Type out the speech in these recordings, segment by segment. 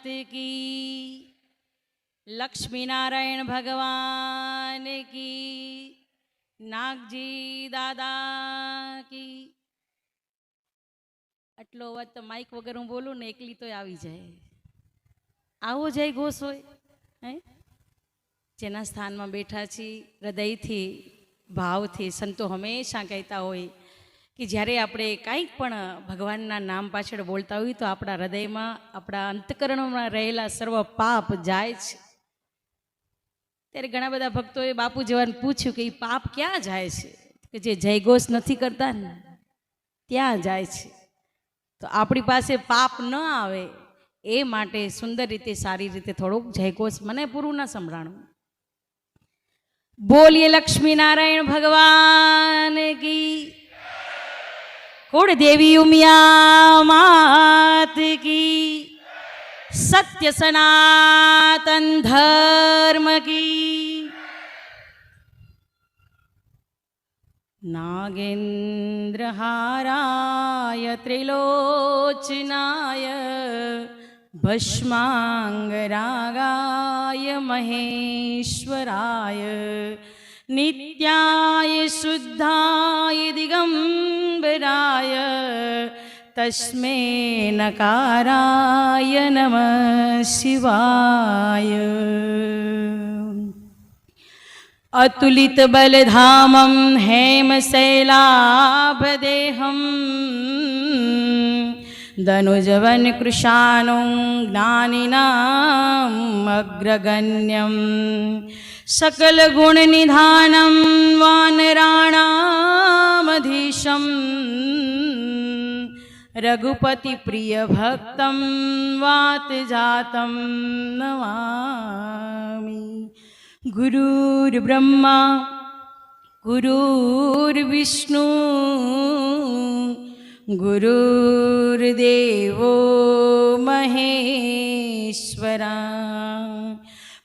માત કી લક્ષ્મીનારાયણ ભગવાન કી નાગજી દાદા કી આટલો અવાજ તો માઇક વગર હું બોલું ને, એકલી તોય આવી જાય. આવો જાય ઘોષ હોય હે? જેના સ્થાનમાં બેઠા છીએ, હૃદયથી, ભાવથી, સંતો હંમેશા કહેતા હોય કે જ્યારે આપણે કાંઈક પણ ભગવાનના નામ પાછળ બોલતા હોઈએ તો આપણા હૃદયમાં, આપણા અંતકરણમાં રહેલા સર્વ પાપ જાય છે. ત્યારે ઘણા બધા ભક્તોએ બાપુ જવાને પૂછ્યું કે એ પાપ ક્યાં જાય છે? કે જે જયઘોષ નથી કરતા ને, ત્યાં જાય છે. તો આપણી પાસે પાપ ન આવે એ માટે સુંદર રીતે, સારી રીતે થોડુંક જયઘોષ મને પૂરું ન સંભળાણું. બોલીએ લક્ષ્મી નારાયણ ભગવાન કી कुडदेवी उम्या मात्की सत्यसनातन्धर्मकी। नागेन्द्रहाराय त्रिलोचनाय भस्माङ्गरागाय महेश्वराय नित्याय शुद्धाय दिगम्बराय तस्मै नकाराय नमः शिवाय। अतुलितबलधामं हेमशैलाभदेहम् हेमशैलाभदेहं ज्ञानिनाम् अग्रगण्यम् કૃશાનું જ્ઞાનિનામ અગ્રગણ્યમ સકલ ગુણનિધાनं વાનરાણામધીશમ રઘુપતિ પ્રિય ભક્તમ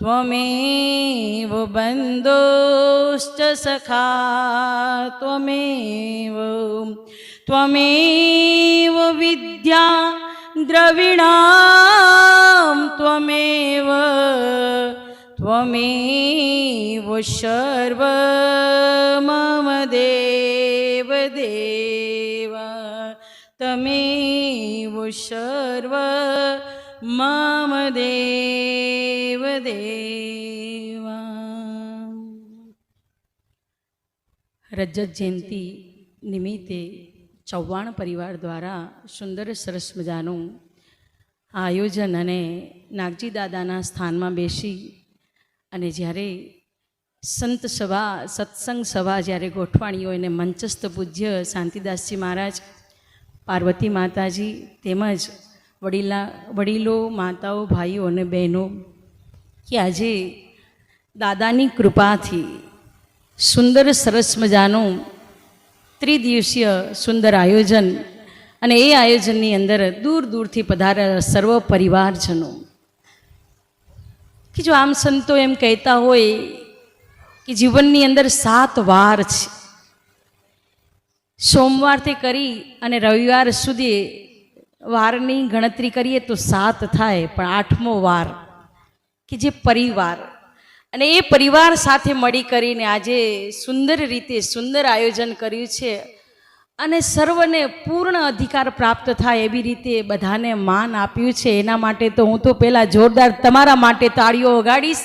त्वमेव बन्धोश्च सखा त्वमेव त्वमेव विद्या द्रविणां त्वमेव त्वमेव शर्व मम देव देव तमेव शर्व मम देव। દેવ રજત જયંતિ નિમિત્તે ચૌહાણ પરિવાર દ્વારા સુંદર સરસ મજાનું આયોજન અને નાગજી દાદાના સ્થાનમાં બેસી અને જ્યારે સંત સભા સત્સંગ સભા જ્યારે ગોઠવાણી હોય મંચસ્થ પૂજ્ય શાંતિદાસજી મહારાજ પાર્વતી માતાજી તેમજ વડીલા વડીલો માતાઓ ભાઈઓ અને બહેનો કે આજે દાદાની કૃપાથી સુંદર સરસ મજાનું ત્રિદિવસીય સુંદર આયોજન અને એ આયોજનની અંદર દૂર દૂરથી પધારેલા સર્વ પરિવારજનો. કે જો આમ સંતો એમ કહેતા હોય કે જીવનની અંદર સાત વાર છે. સોમવારથી કરી અને રવિવાર સુધી વારની ગણતરી કરીએ તો સાત થાય, પણ આઠમો વાર કે જે પરિવાર. અને એ પરિવાર સાથે મળી કરીને આજે સુંદર રીતે સુંદર આયોજન કર્યું છે. અને સર્વને પૂર્ણ અધિકાર પ્રાપ્ત થાય એવી રીતે બધાને માન આપ્યું છે. એના માટે તો હું તો પહેલાં જોરદાર તમારા માટે તાળીઓ વગાડીશ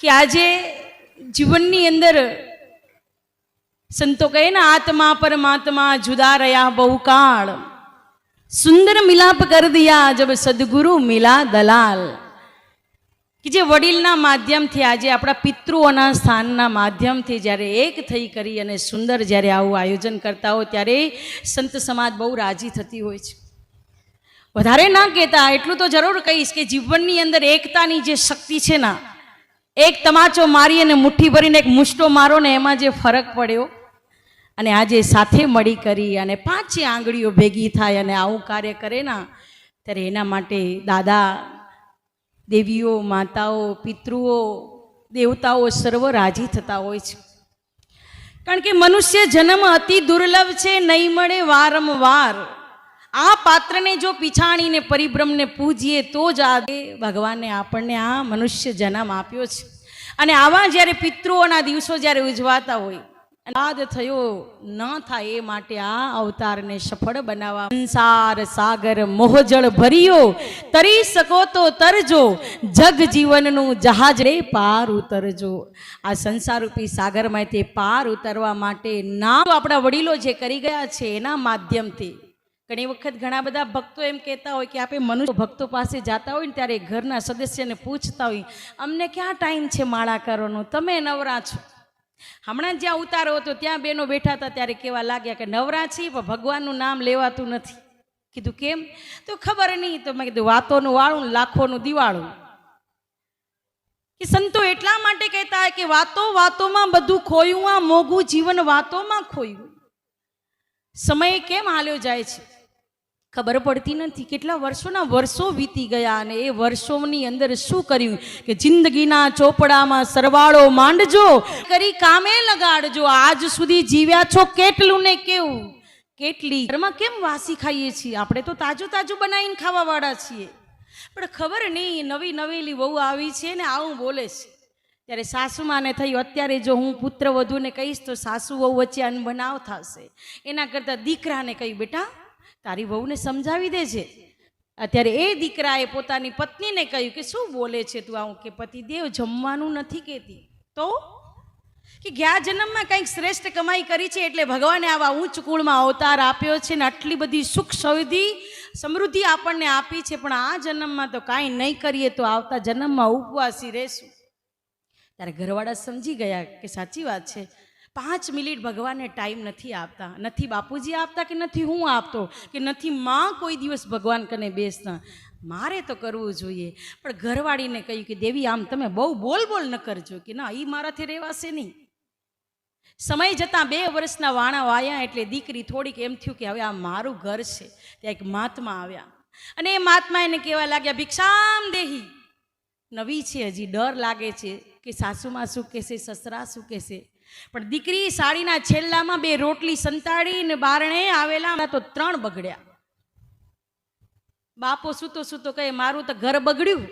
કે આજે જીવનની અંદર સંતો કહે ને, આત્મા પરમાત્મા જુદા રહ્યા બહુ કાળ. સુંદર મિલાપ કર દિયા જબ સદગુરુ મિલા દલાલ. કે જે વડીલના માધ્યમથી આજે આપણા પિતૃઓના સ્થાનના માધ્યમથી જ્યારે એક થઈ કરી અને સુંદર જ્યારે આવું આયોજન કરતા હોય ત્યારે સંત સમાજ બહુ રાજી થતી હોય છે. વધારે ના કહેતા એટલું તો જરૂર કહીશ કે જીવનની અંદર એકતાની જે શક્તિ છે ના, એક તમાચો મારી અને મુઠ્ઠી ભરીને એક મુષ્ટો મારો ને એમાં જે ફરક પડ્યો અને આજે સાથે મળી કરી અને પાંચે આંગળીઓ ભેગી થાય અને આવું કાર્ય કરે ના, ત્યારે એના માટે દાદા દેવીઓ, માતાઓ, પિતૃઓ, દેવતાઓ સર્વ રાજી થતા હોય છે. કારણ કે મનુષ્ય જન્મ અતિ દુર્લભ છે, નહીં મળે વારંવાર. આ પાત્રને જો પીછાણીને, પરિભ્રમને પૂજીએ, તો જ આ ભગવાને આપણને આ મનુષ્ય જન્મ આપ્યો છે. અને આવા જ્યારે પિતૃઓના દિવસો જ્યારે ઉજવાતા હોય બાદ થયો ન થાય એ માટે આ અવતારને સફળ બનાવવા. સંસાર, સાગર મોહજળ ભર્યો. તરી શકો તો તરજો. જગ જીવનનું જહાજ રે પાર ઉતરજો. આ સંસારરૂપી સાગરમાં તે પાર ઉતરવા માટે નામ આપણા વડીલો જે કરી ગયા છે એના માધ્યમથી. ઘણી વખત ઘણા બધા ભક્તો એમ કહેતા હોય કે આપણે મનુષ્ય ભક્તો પાસે જતા હોય ને ત્યારે ઘરના સદસ્યને પૂછતા હોય, અમને ક્યાં ટાઈમ છે માળા કરવાનો? તમે નવરા છો. હમણાં જ્યાં ઉતારો હતો, ત્યાં બેનો બેઠા હતા, ત્યારે કેવા લાગ્યા કે નવરા છીએ, પણ ભગવાનનું નામ લેવાતું નથી. કીધું, કેમ? તો ખબર નહીં, તો મેં કીધું, વાતોનું વાળું લાખોનું દિવાળું. કે સંતો એટલા માટે કહેતા કે વાતો વાતોમાં બધું ખોયું, આ મોઘું જીવન વાતોમાં ખોયું. સમય કેમ હાલ્યો જાય છે? ખબર પડતી નથી કેટલા વર્ષોના વર્ષો વીતી ગયા અને એ વર્ષોની અંદર શું કર્યું? કે જિંદગીના ચોપડામાં સરવાળો માંડજો, કરી કામે લગાડજો. આજ સુધી જીવ્યા છો કેટલું ને કેવું? કેટલી? ઘરમાં કેમ વાસી ખાઈએ છીએ? આપણે તો તાજું તાજું બનાવીને ખાવાવાળા છીએ. પણ ખબર નહીં, નવી નવેલી વહુ આવી છે ને આવું બોલે છે. ત્યારે સાસુમાને થયું, અત્યારે જો હું પુત્ર વધુને કહીશ તો સાસુ વહુ વચ્ચે અનબનાવ થશે. એના કરતાં દીકરાને કહ્યું બેટા તારી વહુને સમજાવી દેજે. અત્યારે એ દીકરાએ પોતાની પત્નીને કહ્યું કે શું બોલે છે તું આવું કે પતિદેવ જમવાનું નથી કહેતી. તો? કે ગયા જન્મમાં કંઈક શ્રેષ્ઠ કમાઈ કરી છે એટલે ભગવાને આવા ઉચ્ચ કુળમાં અવતાર આપ્યો છે ને આટલી બધી સુખ સૌધિ સમૃદ્ધિ આપણને આપી છે, પણ આ જન્મમાં તો કાંઈ નહીં કરીએ તો આવતા જન્મમાં ઉપવાસી રહેશું. ત્યારે ઘરવાળા સમજી ગયા કે સાચી વાત છે પાંચ મિનિટ ભગવાનને ટાઈમ નથી આપતા, નથી બાપુજી આપતા કે નથી હું આપતો, કે નથી માં કોઈ દિવસ ભગવાન કને બેસતા. મારે તો કરવું જોઈએ. પણ ઘરવાળીને કહ્યું કે, દેવી, આમ તમે બહુ બોલ બોલ ન કરજો. કે, ના એ મારાથી રહેવાશે નહીં. સમય જતાં બે વર્ષના વાણા વાયા એટલે દીકરી થોડીક એમ થયું કે, હવે આ મારું ઘર છે. ત્યાં એક મહાત્મા આવ્યા. અને એ મહાત્મા એને કહેવા લાગ્યા, ભિક્ષામ દેહી. નવી છે હજી, ડર લાગે છે કે સાસુમાં શું કહેશે, સસરા શું કહેશે? પણ દીકરી સાડીના છેલ્લામાં બે રોટલી સંતાડીને બારણે આવેલા તો ત્રણ બગડ્યા. બાપો સૂતો સૂતો કહે, મારું તો ઘર બગડ્યું.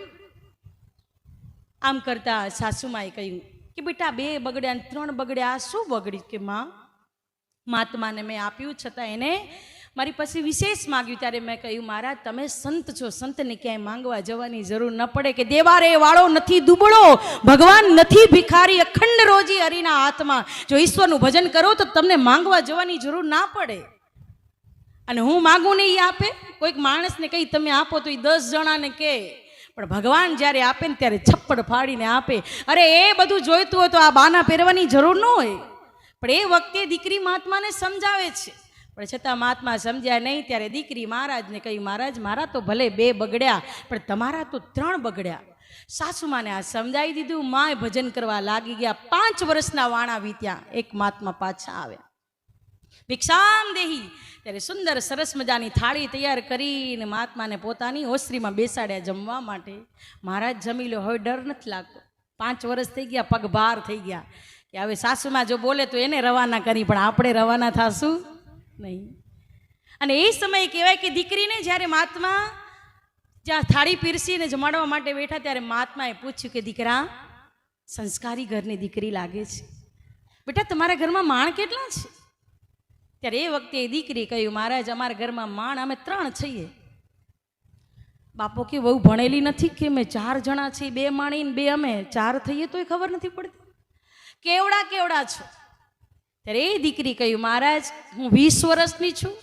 આમ કરતા સાસુમાએ કહ્યું કે, બેટા, બે બગડ્યા ત્રણ બગડ્યા, શું બગડ્યું કે, માં? મહાત્માને મેં આપ્યું, છતાં એને મારી પાસે વિશેષ માગ્યું ત્યારે મેં કહ્યું મારા તમે સંત છો, સંતને ક્યાંય માંગવા જવાની જરૂર ન પડે કે દેવારે વાળો નથી દુબળો, ભગવાન નથી ભિખારી, અખંડ રોજી હરિના હાથમાં જો ઈશ્વરનું ભજન કરો તો તમને માંગવા જવાની જરૂર ના પડે. અને હું માગું ને એ આપે? કોઈક માણસને કહી તમે આપો તો એ દસ જણાને કહે પણ ભગવાન જ્યારે આપે ને ત્યારે છપ્પડ ફાડીને આપે. અરે, એ બધું જોઈતું હોય તો આ બાના પહેરવાની જરૂર ન હોય. પણ એ વખતે દીકરી મહાત્માને સમજાવે છે. પણ છતાં મહાત્મા સમજ્યા નહીં, ત્યારે દીકરી મહારાજને કહ્યું, મહારાજ, મારા તો ભલે બે બગડ્યા, પણ તમારા તો ત્રણ બગડ્યા. સાસુમાને આ સમજાવી દીધું માય ભજન કરવા લાગી ગયા, પાંચ વર્ષના વાણા વીત્યા, એક મહાત્મા પાછા આવ્યા. ભિક્ષામ દેહી, ત્યારે સુંદર સરસ મજાની થાળી તૈયાર કરીને મહાત્માને પોતાની ઓસરીમાં બેસાડ્યા જમવા માટે. મહારાજ, જમી લો, હવે ડર નથી લાગતો. પાંચ વર્ષ થઈ ગયા, પગભાર થઈ ગયા, કે હવે સાસુમાં જો બોલે તો એને રવાના કરી, પણ આપણે રવાના થાશું? નહીં. અને એ સમયે કહેવાય કે દીકરીને જ્યારે મહાત્મા જ્યાં થાળી પીરસીને જમાડવા માટે બેઠા ત્યારે મહાત્માએ પૂછ્યું કે, દીકરા, સંસ્કારી ઘરની દીકરી લાગે છે. બેટા, તમારા ઘરમાં માણ કેટલા છે? ત્યારે એ વખતે એ દીકરી કહ્યું, મહારાજ, અમારા ઘરમાં માણ અમે ત્રણ છીએ. બાપો કે બહુ ભણેલી નથી કે અમે ચાર જણા છીએ, બે માણીને બે અમે, ચાર થઈએ તોય ખબર નથી પડતી. કેવડા કેવડા છો? ત્યારે એ દીકરી કહ્યું, મહારાજ, હું વીસ વર્ષની છું.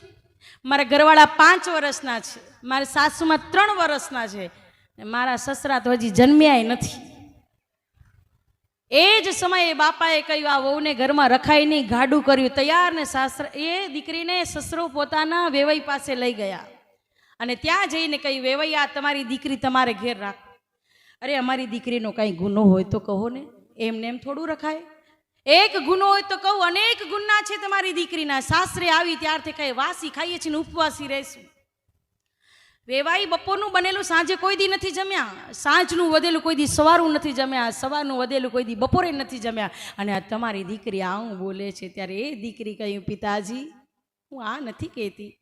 મારા ઘરવાળા પાંચ વર્ષના છે. મારા સાસુમાં ત્રણ વર્ષના છે. મારા સસરા તો હજી જન્મ્યાય નથી. એ જ સમયે બાપાએ કહ્યું, આ વહુને ઘરમાં રખાઈ નહીં, ગાડું કર્યું, તૈયાર ને સાસરા. એ દીકરીને સસરો પોતાના વેવાઈ પાસે લઈ ગયા. અને ત્યાં જઈને કહ્યું, વેવાઈ, આ તમારી દીકરી તમારે ઘેર રાખો. અરે, અમારી દીકરીનો કાંઈ ગુનો હોય તો કહો ને. એમને એમ થોડું રખાય. એક ગુનો હોય તો કહું, અનેક ગુના છે તમારી દીકરીના. સાસરે આવી ત્યારથી કઈ વાસી ખાઈએ છીએ ને ઉપવાસી રહેશું. વેવાઈ બપોરનું બનેલું સાંજે કોઈ દી નથી જમ્યા. સાંજનું વધેલું કોઈ દી સવારનું નથી જમ્યા. સવારનું વધેલું કોઈ દી બપોરે નથી જમ્યા. અને આ તમારી દીકરી આવું બોલે છે ત્યારે એ દીકરી કહ્યું, પિતાજી, હું આ નથી કહેતી.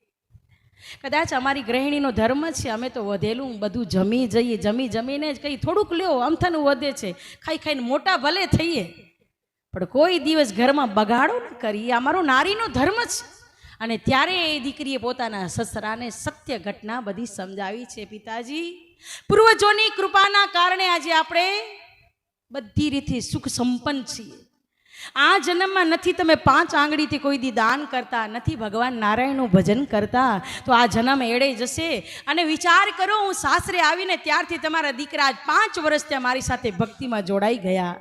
કદાચ અમારી ગૃહિણીનો ધર્મ છે, અમે તો વધેલું, બધું જમી જઈએ, જમી જમીને જ કંઈ થોડુંક લ્યો અમથાનું વધે છે. ખાઈ ખાઈને મોટા ભલે થઈએ. પણ કોઈ દિવસ ઘરમાં બગાડો ન કરીએ અમારો નારીનો ધર્મ છે. અને ત્યારે એ દીકરીએ પોતાના સસરાને સત્ય ઘટના બધી સમજાવી છે પિતાજી. પૂર્વજોની કૃપાના કારણે આજે આપણે બધી રીતે સુખ સંપન્ન છીએ. આ જન્મમાં નથી તમે પાંચ આંગળીથી કોઈ દી દાન કરતા, નથી ભગવાન નારાયણનું ભજન કરતા, તો આ જન્મ એડે જશે. અને વિચાર કરો, હું સાસરે આવીને ત્યારથી તમારા દીકરા પાંચ વર્ષ ત્યાં મારી સાથે ભક્તિમાં જોડાઈ ગયા.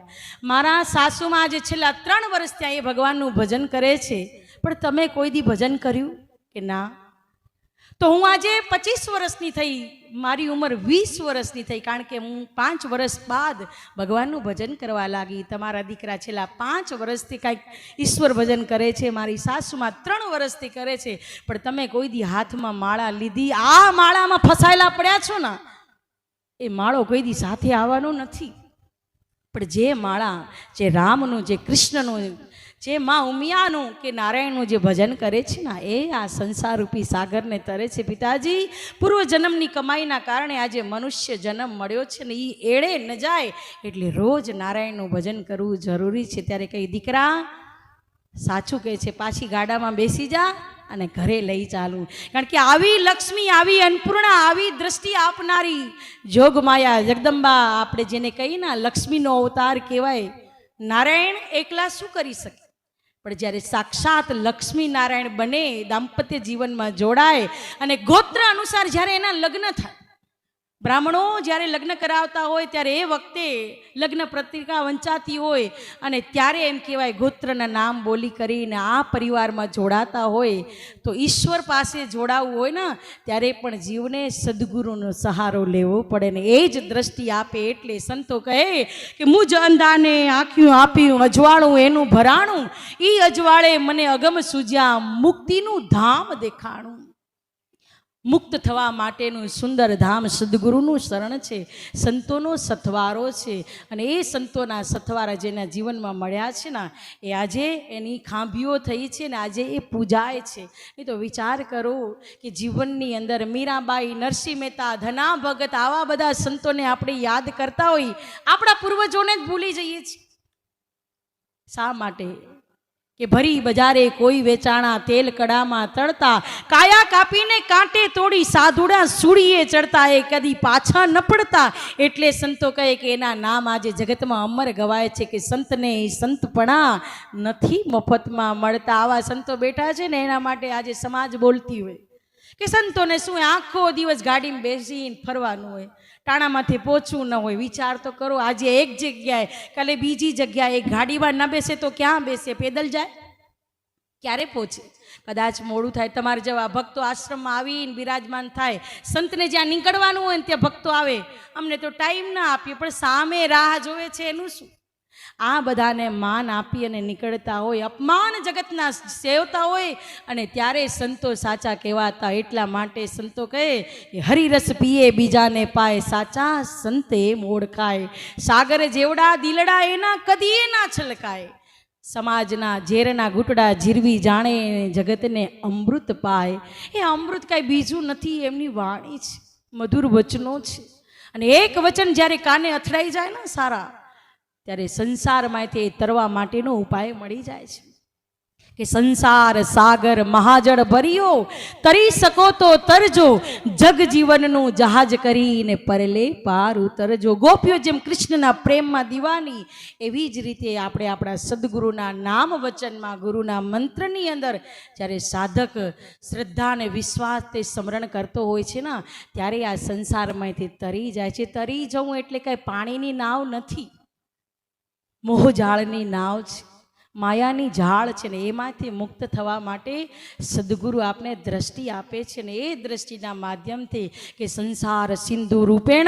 મારા સાસુમાં આજે છેલ્લા ત્રણ વર્ષ ત્યાં એ ભગવાનનું ભજન કરે છે. પણ તમે કોઈ દી ભજન કર્યું કે ના? તો હું આજે પચીસ વર્ષની થઈ, મારી ઉંમર વીસ વર્ષની થઈ, કારણ કે હું પાંચ વર્ષ બાદ ભગવાનનું ભજન કરવા લાગી. તમારા દીકરા છેલ્લા પાંચ વર્ષથી કાંઈક ઈશ્વર ભજન કરે છે, મારી સાસુમાં ત્રણ વર્ષથી કરે છે, પણ તમે કોઈ દી હાથમાં માળા લીધી, આ માળામાં ફસાયેલા પડ્યા છો ને. એ માળો કોઈ દી સાથે આવવાનો નથી. પણ જે માળા, જે રામનું, જે કૃષ્ણનું જે માં ઉમિયાનું કે નારાયણનું જે ભજન કરે છે ને, એ આ સંસારરૂપી સાગરને તરે છે. પિતાજી પૂર્વ જન્મની કમાઈના કારણે આજે મનુષ્ય જન્મ મળ્યો છે ને એ એળે ન જાય એટલે રોજ નારાયણનું ભજન કરવું જરૂરી છે. ત્યારે કઈ દીકરા, સાચું કહે છે, પાછી ગાડામાં બેસી જા અને ઘરે લઈ ચાલું. કારણ કે આવી લક્ષ્મી, આવી અન્નપૂર્ણા, આવી દ્રષ્ટિ આપનારી જોગમાયા જગદંબા, આપણે જેને કહીએ ને લક્ષ્મીનો અવતાર કહેવાય. નારાયણ એકલા શું કરી શકે? પણ જ્યારે સાક્ષાત લક્ષ્મી નારાયણ બને, દાંપત્ય જીવનમાં જોડાય અને ગોત્ર અનુસાર જ્યારે એના લગ્ન થાય બ્રાહ્મણો જ્યારે લગ્ન કરાવતા હોય ત્યારે એ વખતે લગ્ન પત્રિકા વંચાતી હોય અને ત્યારે એમ કહેવાય ગોત્રના નામ બોલી કરીને આ પરિવારમાં જોડાતા હોય તો ઈશ્વર પાસે જોડાવવું હોય ને, ત્યારે પણ જીવને સદગુરુનો સહારો લેવો પડે ને એ જ દ્રષ્ટિ આપે એટલે સંતો કહે કે મુજ અંધાને આંખ્યું આપ્યું, અજવાળું એનું ભરાણું એ અજવાળે મને અગમ સૂજ્યા, મુક્તિનું ધામ દેખાણું. મુક્ત થવા માટેનું સુંદર ધામ સદગુરુનું શરણ છે, સંતોનો સથવારો છે અને એ સંતોના સથવારા જેના જીવનમાં મળ્યા છે ને, એ આજે એની ખાંભીઓ થઈ છે ને આજે એ પૂજાય છે. એ તો વિચાર કરો કે જીવનની અંદર મીરાબાઈ, નરસિંહ મહેતા, ધના ભગત આવા બધા સંતોને આપણે યાદ કરતા હોઈ આપણા પૂર્વજોને જ ભૂલી જઈએ છીએ. શા માટે કે ભરી બજારે કોઈ વેચાણા તેલ કડામાં તળતા, કાયા કાપીને કાંટે તોડી સાધુડા સુડીએ ચડતા, એ કદી પાછા ન પડતા. એટલે સંતો કહે કે એના નામ આજે જગતમાં અમર ગવાય છે કે સંતને સંતપણા નથી મફતમાં મળતા. આવા સંતો બેઠા છે ને એના માટે આજે સમાજ બોલતી હોય. કે સંતોને શું આખો દિવસ ગાડીમાં બેસીને ફરવાનું હોય? ટાણામાંથી પહોંચવું ન હોય. વિચાર તો કરો, આજે એક જગ્યાએ, કાલે બીજી જગ્યાએ ગાડીમાં ન બેસે તો ક્યાં બેસે? પેદલ જાય? ક્યારે પહોંચે કદાચ મોડું થાય, તમારે જેવા ભક્તો આશ્રમમાં આવીને બિરાજમાન થાય. સંતને જ્યાં નીકળવાનું હોય ને ત્યાં ભક્તો આવે. અમને તો ટાઈમ ના આપીએ, પણ સામે રાહ જોવે છે એનું શું? આ બધાને માન આપી અને નીકળતા હોય, અપમાન જગતના સેવતા હોય, અને ત્યારે સંતો સાચા કહેવાતા એટલા માટે સંતો કહે કે, હરિરસ પીએ બીજાને પાય, સાચા સંતે ઓળખાય સાગર જેવડા દિલડા એના કદી ના છલકાય. સમાજના ઝેરના ઘૂંટડા જીરવી જાણે જગતને અમૃત પાય. એ અમૃત કાંઈ બીજું નથી, એમની વાણી છે, મધુર વચનો છે. અને એક વચન જ્યારે કાને અથડાઈ જાય ને સારા ત્યારે સંસારમાંથી તરવા માટેનો ઉપાય મળી જાય છે. કે સંસાર, સાગર, મહાજળ ભર્યો, તરી શકો તો તરજો જગ જીવનનું જહાજ કરીને પરલે પાર ઉતરજો. ગોપીઓ જેમ કૃષ્ણના પ્રેમમાં દીવાની, એવી જ રીતે આપણે આપણા સદગુરુના નામ વચનમાં, ગુરુના મંત્રની અંદર જ્યારે સાધક શ્રદ્ધા અને વિશ્વાસ તે સ્મરણ કરતો હોય છે ને, ત્યારે આ સંસારમાંથી તરી જાય છે. તરી જવું એટલે કાંઈ પાણીની નાવ નથી. મોહજાળની નાવ છે. માયાની ઝાડ છે ને એમાંથી મુક્ત થવા માટે સદગુરુ આપને દ્રષ્ટિ આપે છે ને એ દ્રષ્ટિના માધ્યમથી કે સંસાર સિંધુ રૂપેણ,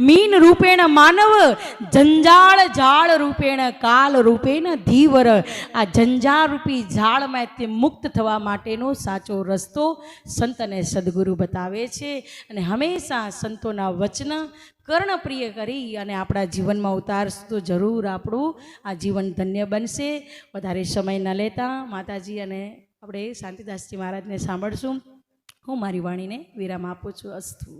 મીન રૂપેણ, માનવ, જંજાળ ઝાડ રૂપેણ, કાલ રૂપેણ, ધીવર. આ જંજાળરૂપી ઝાડમાંથી મુક્ત થવા માટેનો સાચો રસ્તો સંત અને સદગુરુ બતાવે છે. અને હંમેશા સંતોના વચન કર્ણપ્રિય કરી અને આપણા જીવનમાં ઉતારશું તો જરૂર આપણું આ જીવન ધન્ય બનશે. વધારે સમય ન લેતા માતાજી અને આપણે શાંતિદાસજી મહારાજને સાંભળશું. હું મારી વાણીને વિરામ આપું છું. અસ્તુ.